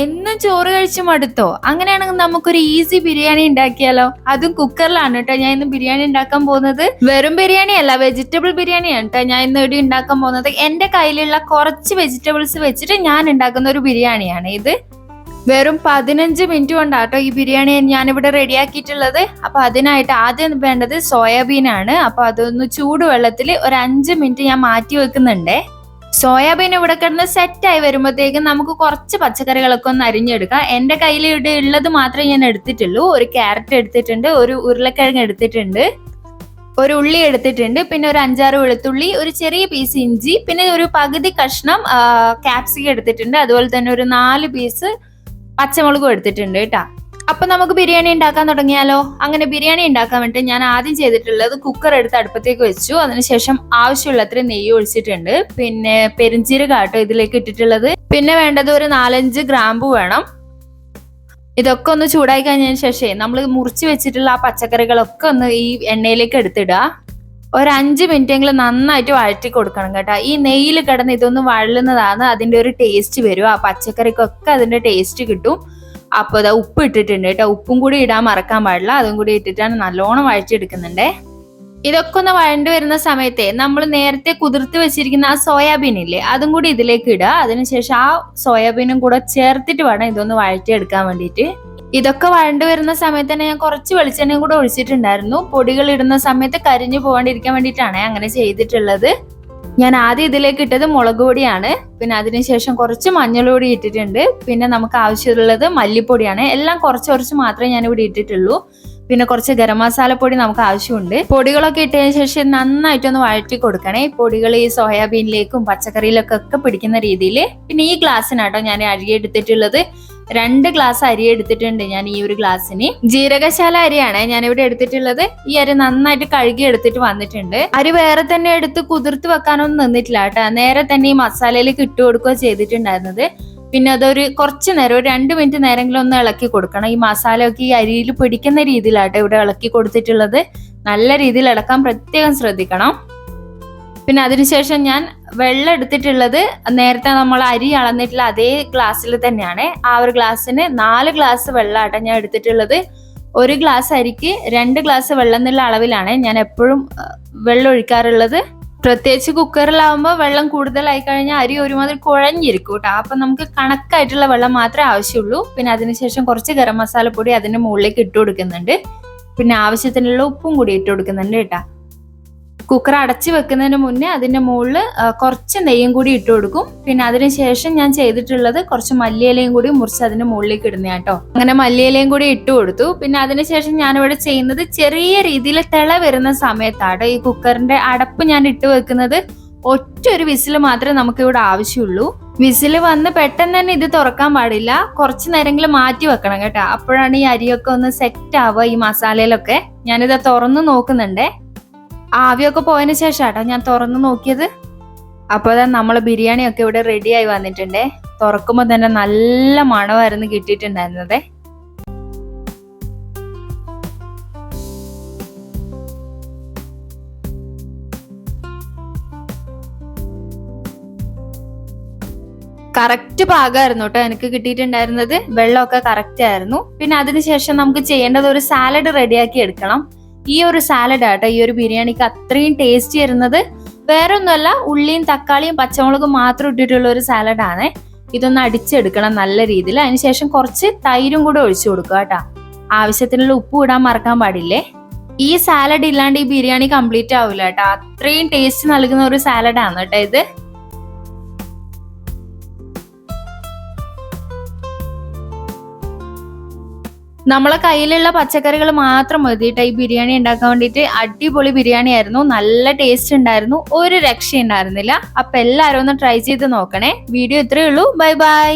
എന്നും ചോറ് കഴിച്ച് മടുത്തോ? അങ്ങനെയാണെങ്കിൽ നമുക്കൊരു ഈസി ബിരിയാണി ഉണ്ടാക്കിയാലോ? അതും കുക്കറിലാണ് കേട്ടോ ഞാൻ ഇന്ന് ബിരിയാണി ഉണ്ടാക്കാൻ പോകുന്നത് വെറും ബിരിയാണി അല്ല വെജിറ്റബിൾ ബിരിയാണിയാണ് കേട്ടോ ഞാൻ ഇന്ന് ഇവിടെ ഉണ്ടാക്കാൻ പോകുന്നത് എന്റെ കയ്യിലുള്ള കുറച്ച് വെജിറ്റബിൾസ് വെച്ചിട്ട് ഞാൻ ഉണ്ടാക്കുന്ന ഒരു ബിരിയാണിയാണ് ഇത്. വെറും പതിനഞ്ച് മിനിറ്റ് കൊണ്ടാട്ടോ ഈ ബിരിയാണി ഞാനിവിടെ റെഡിയാക്കിയിട്ടുള്ളത് അപ്പൊ അതിനായിട്ട് ആദ്യം വേണ്ടത് സോയാബീൻ ആണ്. അപ്പൊ അതൊന്ന് ചൂടുവെള്ളത്തിൽ ഒരു അഞ്ച് മിനിറ്റ് ഞാൻ മാറ്റി വെക്കുന്നുണ്ടേ. സോയാബീൻ ഇവിടെ കിടന്ന് സെറ്റായി വരുമ്പോഴത്തേക്കും നമുക്ക് കുറച്ച് പച്ചക്കറികളൊക്കെ ഒന്ന് അരിഞ്ഞെടുക്കാം. എന്റെ കയ്യിൽ ഇവിടെ ഉള്ളത് മാത്രമേ ഞാൻ എടുത്തിട്ടുള്ളൂ. ഒരു ക്യാരറ്റ് എടുത്തിട്ടുണ്ട് ഒരു ഉരുളക്കിഴങ്ങ് എടുത്തിട്ടുണ്ട് ഒരു ഉള്ളി എടുത്തിട്ടുണ്ട് പിന്നെ ഒരു അഞ്ചാറ് വെളുത്തുള്ളി ഒരു ചെറിയ പീസ് ഇഞ്ചി പിന്നെ ഒരു പകുതി കഷ്ണം ക്യാപ്സിക എടുത്തിട്ടുണ്ട്. അതുപോലെ തന്നെ ഒരു നാല് പീസ് പച്ചമുളകും എടുത്തിട്ടുണ്ട് കേട്ടാ. അപ്പൊ നമുക്ക് ബിരിയാണി ഉണ്ടാക്കാൻ തുടങ്ങിയാലോ? അങ്ങനെ ബിരിയാണി ഉണ്ടാക്കാൻ വേണ്ടി ഞാൻ ആദ്യം ചെയ്തിട്ടുള്ളത് കുക്കർ എടുത്ത് അടുപ്പത്തേക്ക് വെച്ചു. അതിനുശേഷം ആവശ്യമുള്ള അത്ര നെയ്യ് ഒഴിച്ചിട്ടുണ്ട്. പിന്നെ പെരിഞ്ചീരകാട്ടോ ഇതിലേക്ക് ഇട്ടിട്ടുള്ളത്. പിന്നെ വേണ്ടത് ഒരു നാലഞ്ച് ഗ്രാമ്പു വേണം. ഇതൊക്കെ ഒന്ന് ചൂടായി കഴിഞ്ഞതിന് ശേഷം നമ്മൾ മുറിച്ച് വെച്ചിട്ടുള്ള ആ പച്ചക്കറികളൊക്കെ ഒന്ന് ഈ എണ്ണയിലേക്ക് എടുത്തിടുക. ഒരു അഞ്ച് മിനിറ്റെങ്കിലും നന്നായിട്ട് വഴറ്റി കൊടുക്കണം കേട്ടോ. ഈ നെയ്യിൽ കിടന്ന് ഇതൊന്ന് വഴലുന്നതാണ് അതിന്റെ ഒരു ടേസ്റ്റ് വരും. ആ പച്ചക്കറിക്കൊക്കെ അതിന്റെ ടേസ്റ്റ് കിട്ടും. അപ്പോൾ ഇതാ ഉപ്പ് ഇട്ടിട്ടുണ്ട് കേട്ടോ. ഉപ്പും കൂടി ഇടാൻ മറക്കാൻ പാടില്ല. അതും കൂടി ഇട്ടിട്ടാണ് നല്ലോണം വഴച്ചെടുക്കുന്നുണ്ട് ഇതൊക്കെ ഒന്ന് വഴണ്ടു വരുന്ന സമയത്തെ നമ്മൾ നേരത്തെ കുതിർത്ത് വെച്ചിരിക്കുന്ന ആ സോയാബീൻ ഇല്ലേ അതും കൂടി ഇതിലേക്ക് ഇടുക. അതിനുശേഷം ആ സോയാബീനും കൂടെ ചേർത്തിട്ട് വേണം ഇതൊന്ന് വഴറ്റിയെടുക്കാൻ വേണ്ടിയിട്ട്. ഇതൊക്കെ വഴണ്ടു വരുന്ന സമയത്ത് തന്നെ ഞാൻ കുറച്ച് വെളിച്ചെണ്ണയും കൂടെ ഒഴിച്ചിട്ടുണ്ടായിരുന്നു. പൊടികൾ ഇടുന്ന സമയത്ത് കരിഞ്ഞു പോകാണ്ടിരിക്കാൻ വേണ്ടിയിട്ടാണ് അങ്ങനെ ചെയ്തിട്ടുള്ളത്. ഞാൻ ആദ്യം ഇതിലേക്ക് ഇട്ടത് മുളക് പൊടിയാണ്. പിന്നെ അതിനുശേഷം കുറച്ച് മഞ്ഞൾപൊടി ഇട്ടിട്ടുണ്ട്. പിന്നെ നമുക്ക് ആവശ്യമുള്ളത് മല്ലിപ്പൊടിയാണ്. എല്ലാം കുറച്ച് കുറച്ച് മാത്രമേ ഞാൻ ഇവിടെ ഇട്ടിട്ടുള്ളൂ. പിന്നെ കുറച്ച് ഗരം മസാലപ്പൊടി നമുക്ക് ആവശ്യമുണ്ട്. പൊടികളൊക്കെ ഇട്ടതിന് ശേഷം നന്നായിട്ടൊന്ന് വഴറ്റി കൊടുക്കണേ. പൊടികൾ ഈ സോയാബീനിലേക്കും പച്ചക്കറിയിലേക്കൊക്കെ പിടിക്കുന്ന രീതിയിൽ പിന്നെ ഈ ഗ്ലാസ്സിനാട്ടോ ഞാൻ അരി എടുത്തിട്ടുള്ളത് രണ്ട് ഗ്ലാസ് അരി എടുത്തിട്ടുണ്ട് ഞാൻ ഈ ഒരു ഗ്ലാസ്സിന്. ജീരകശാല അരിയാണ് ഞാൻ ഇവിടെ എടുത്തിട്ടുള്ളത്. ഈ അരി നന്നായിട്ട് കഴുകി എടുത്തിട്ട് വന്നിട്ടുണ്ട്. അരി വേറെ തന്നെ എടുത്ത് കുതിർത്ത് വെക്കാനൊന്നും നിന്നിട്ടില്ല കേട്ടോ. നേരെ തന്നെ ഈ മസാലയിൽ ഇട്ട് കൊടുക്കുകയോ ചെയ്തിട്ടുണ്ടായിരുന്നത്. പിന്നെ അതൊരു കുറച്ച് നേരം ഒരു രണ്ട് മിനിറ്റ് നേരമെങ്കിലും ഒന്ന് ഇളക്കി കൊടുക്കണം. ഈ മസാല ഒക്കെ ഈ അരിയിൽ പിടിക്കുന്ന രീതിയിലാട്ടോ ഇവിടെ ഇളക്കി കൊടുത്തിട്ടുള്ളത്. നല്ല രീതിയിൽ ഇളക്കാൻ പ്രത്യേകം ശ്രദ്ധിക്കണം. പിന്നെ അതിനുശേഷം ഞാൻ വെള്ളം എടുത്തിട്ടുള്ളത് നേരത്തെ നമ്മൾ അരി അളന്നിട്ടുള്ള അതേ ഗ്ലാസ്സിൽ തന്നെയാണ്. ആ ഒരു ഗ്ലാസ്സിന് നാല് ഗ്ലാസ് വെള്ളമാട്ടോ ഞാൻ എടുത്തിട്ടുള്ളത്. ഒരു ഗ്ലാസ് അരിക്ക് രണ്ട് ഗ്ലാസ് വെള്ളം എന്നുള്ള അളവിലാണ് ഞാൻ എപ്പോഴും വെള്ളം ഒഴിക്കാറുള്ളത്. പ്രത്യേകിച്ച് കുക്കറിലാവുമ്പോൾ വെള്ളം കൂടുതലായി കഴിഞ്ഞാൽ അരി ഒരുമാതിരി കുഴഞ്ഞിരിക്കും കേട്ടോ അപ്പം നമുക്ക് കണക്കായിട്ടുള്ള വെള്ളം മാത്രമേ ആവശ്യമുള്ളൂ. പിന്നെ അതിനുശേഷം കുറച്ച് ഗരം പൊടി അതിന്റെ മുകളിലേക്ക് ഇട്ട് കൊടുക്കുന്നുണ്ട്. പിന്നെ ആവശ്യത്തിനുള്ള ഉപ്പും കൂടി ഇട്ട് കൊടുക്കുന്നുണ്ട് കേട്ടോ കുക്കർ അടച്ചു വെക്കുന്നതിന് മുന്നേ അതിന്റെ മുകളിൽ കുറച്ച് നെയ്യും കൂടി ഇട്ട് കൊടുക്കും. പിന്നെ അതിനുശേഷം ഞാൻ ചെയ്തിട്ടുള്ളത് കുറച്ച് മല്ലിയിലയും കൂടി മുറിച്ച് അതിന്റെ മുകളിലേക്ക് ഇടുന്ന കേട്ടോ. അങ്ങനെ മല്ലിയിലയും കൂടി ഇട്ട് കൊടുത്തു. പിന്നെ അതിനുശേഷം ഞാനിവിടെ ചെയ്യുന്നത് ചെറിയ രീതിയിൽ തിള വരുന്ന സമയത്താണ് ഈ കുക്കറിന്റെ അടപ്പ് ഞാൻ ഇട്ട് വെക്കുന്നത് ഒറ്റ ഒരു വിസിൽ മാത്രമേ നമുക്കിവിടെ ആവശ്യമുള്ളൂ. വിസിൽ വന്ന് പെട്ടെന്ന് തന്നെ ഇത് തുറക്കാൻ പാടില്ല. കുറച്ച് നേരമെങ്കിലും മാറ്റി വെക്കണം കേട്ടോ. അപ്പോഴാണ് ഈ അരിയൊക്കെ ഒന്ന് സെറ്റ് ആവുക ഈ മസാലയിലൊക്കെ. ഞാനിത് തുറന്ന് നോക്കുന്നുണ്ടേ. ആവിയൊക്കെ പോയതിന് ശേഷം കേട്ടോ ഞാൻ തുറന്ന് നോക്കിയത്. അപ്പോൾ അതാ നമ്മൾ ബിരിയാണി ഒക്കെ ഇവിടെ റെഡി ആയി വന്നിട്ടുണ്ടേ. തുറക്കുമ്പോൾ തന്നെ നല്ല മണമായിരുന്നു കിട്ടിയിട്ടുണ്ടായിരുന്നത്. കറക്റ്റ് പാകമായിരുന്നു കേട്ടോ എനിക്ക് കിട്ടിയിട്ടുണ്ടായിരുന്നത്. വെള്ളമൊക്കെ കറക്റ്റ് ആയിരുന്നു. പിന്നെ അതിനുശേഷം നമുക്ക് ചെയ്യേണ്ടത് ഒരു സാലഡ് റെഡിയാക്കി എടുക്കണം. ഈ ഒരു സാലഡ് ആട്ടോ ഈ ഒരു ബിരിയാണിക്ക് അത്രയും ടേസ്റ്റ് വരുന്നത്. വേറെ ഒന്നുമല്ല ഉള്ളിയും തക്കാളിയും പച്ചമുളകും മാത്രം ഇട്ടിട്ടുള്ള ഒരു സാലഡാണ് ഇതൊന്ന് അടിച്ചെടുക്കണം നല്ല രീതിയിൽ. അതിനുശേഷം കുറച്ച് തൈരും കൂടെ ഒഴിച്ചു കൊടുക്കുക കേട്ടോ. ആവശ്യത്തിനുള്ള ഉപ്പ് ഇടാൻ മറക്കാൻ പാടില്ലേ? ഈ സാലഡ് ഇല്ലാണ്ട് ഈ ബിരിയാണി കംപ്ലീറ്റ് ആവില്ല കേട്ടോ. അത്രയും ടേസ്റ്റ് നൽകുന്ന ഒരു സാലഡാണ് കേട്ടോ ഇത്. നമ്മളെ കയ്യിലുള്ള പച്ചക്കറികൾ മാത്രം മതി. കേട്ടോ ഈ ബിരിയാണി ഉണ്ടാക്കാൻ വേണ്ടിയിട്ട് അടിപൊളി ബിരിയാണി ആയിരുന്നു നല്ല ടേസ്റ്റ് ഉണ്ടായിരുന്നു. ഒരു രക്ഷ ഉണ്ടായിരുന്നില്ല അപ്പൊ എല്ലാവരും ഒന്ന് ട്രൈ ചെയ്ത് നോക്കണേ. വീഡിയോ ഇത്രയേ ഉള്ളൂ. Bye bye